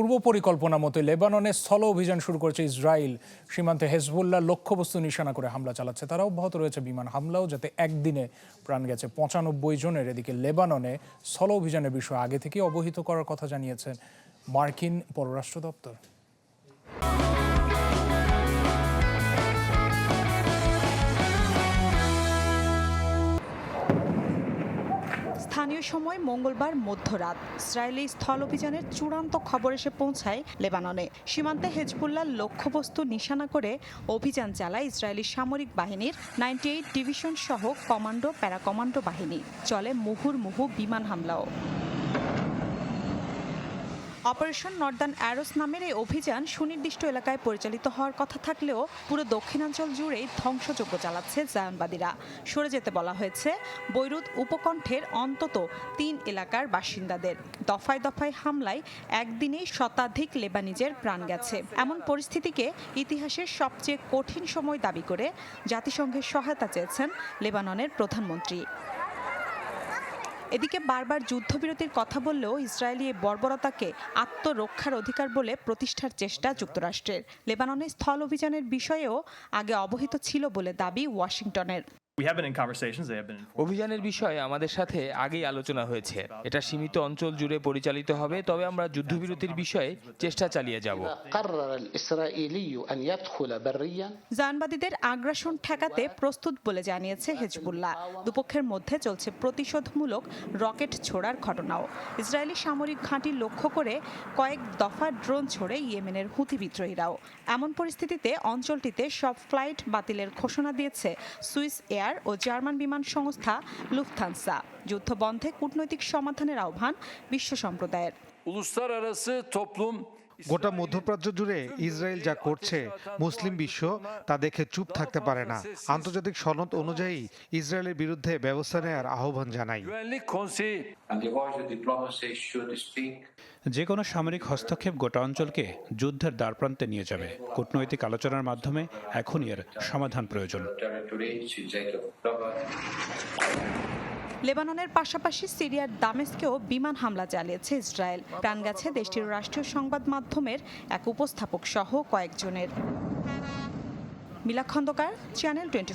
পূর্ব পরিকল্পনা মতো লেবাননে স্থল অভিযান শুরু করেছে ইসরায়েল। সীমান্তে হেজবুল্লাহ লক্ষ্যবস্তু নিশানা করে হামলা চালাচ্ছে। তারা অব্যাহত রয়েছে বিমান হামলাও, যাতে একদিনে প্রাণ গেছে পঁচানব্বই জনের। এদিকে লেবাননে স্থল অভিযানের বিষয়ে আগে থেকে অবহিত করার কথা জানিয়েছেন মার্কিন পররাষ্ট্র দপ্তর। স্থানীয় সময় মঙ্গলবার মধ্যরাত। ইসরায়েলি স্থল অভিযানের চূড়ান্ত খবর এসে পৌঁছায় লেবাননে। সীমান্তে হেজবুল্লার লক্ষ্যবস্তু নিশানা করে অভিযান চালায় ইসরায়েলি সামরিক বাহিনীর নাইনটি এইট ডিভিশন সহ কমান্ডো প্যারা কমান্ডো বাহিনী। চলে মুহুর মুহু বিমান হামলাও। অপারেশন নর্দার্ন অ্যারোস নামের এই অভিযান সুনির্দিষ্ট এলাকায় পরিচালিত হওয়ার কথা থাকলেও পুরো দক্ষিণাঞ্চল জুড়েই ধ্বংসযজ্ঞ চালাচ্ছে জায়নবাদীরা। সরে যেতে বলা হয়েছে, বৈরুত উপকণ্ঠের অন্তত তিন এলাকার বাসিন্দাদের। দফায় দফায় হামলায় একদিনেই শতাধিক লেবানিজের প্রাণ গেছে। এমন পরিস্থিতিকে ইতিহাসের সবচেয়ে কঠিন সময় দাবি করে জাতিসংঘের সহায়তা চেয়েছেন লেবাননের প্রধানমন্ত্রী। এদিকে বারবার যুদ্ধবিরতির কথা বললেও ইসরায়েলি বর্বরতাকে আত্মরক্ষার অধিকার বলে প্রতিষ্ঠার চেষ্টা যুক্তরাষ্ট্রের। লেবাননে স্থল অভিযানের বিষয়েও আগে অবহিত ছিল বলে দাবি ওয়াশিংটনের। অভিযানের বিষয়ে আমাদের সাথে আগেই আলোচনা হয়েছে। এটা সীমিত অঞ্চল জুড়ে পরিচালিত হবে তবে আমরা যুদ্ধবিরতির বিষয়ে চেষ্টা চালিয়ে যাব। জানবাদীদের আগ্রাসন ঠেকাতে প্রস্তুত বলে জানিয়েছে হেজবুল্লাহ। দুপক্ষের মধ্যে চলছে প্রতিশোধমূলক রকেট ছোড়ার ঘটনাও। ইসরায়েলি সামরিক ঘাঁটি লক্ষ্য করে কয়েক দফা ড্রোন ছড়ে ইয়েমেনের হুতি বিদ্রোহীরাও। এমন পরিস্থিতিতে অঞ্চলটিতে সব ফ্লাইট বাতিলের ঘোষণা দিয়েছে সুইস এয়ার ও জার্মান বিমান সংস্থা লুফথানসা যুদ্ধ বন্ধে কূটনৈতিক সমাধানের আহ্বান বিশ্ব সম্প্রদায়ের। গোটা মধ্যপ্রাচ্য জুড়ে ইসরায়েল যা করছে মুসলিম বিশ্ব তা দেখে চুপ থাকতে পারে না। আন্তর্জাতিক সনদ অনুযায়ী ইসরায়েলের বিরুদ্ধে ব্যবস্থা নেয়ার আহ্বান জানাই। যে কোনো সামরিক হস্তক্ষেপ গোটা অঞ্চলকে যুদ্ধের দ্বারপ্রান্তে নিয়ে যাবে। কূটনৈতিক আলোচনার মাধ্যমে এখনই এর সমাধান প্রয়োজন। লেবাননের পাশাপাশি সিরিয়ার দামেস্কেও বিমান হামলা চালিয়েছে ইসরায়েল। প্রাণ গেছে দেশটির রাষ্ট্রীয় সংবাদ মাধ্যমের এক উপস্থাপক সহ কয়েকজনের। মিলা খন্দকার চ্যানেল টোয়েন্টি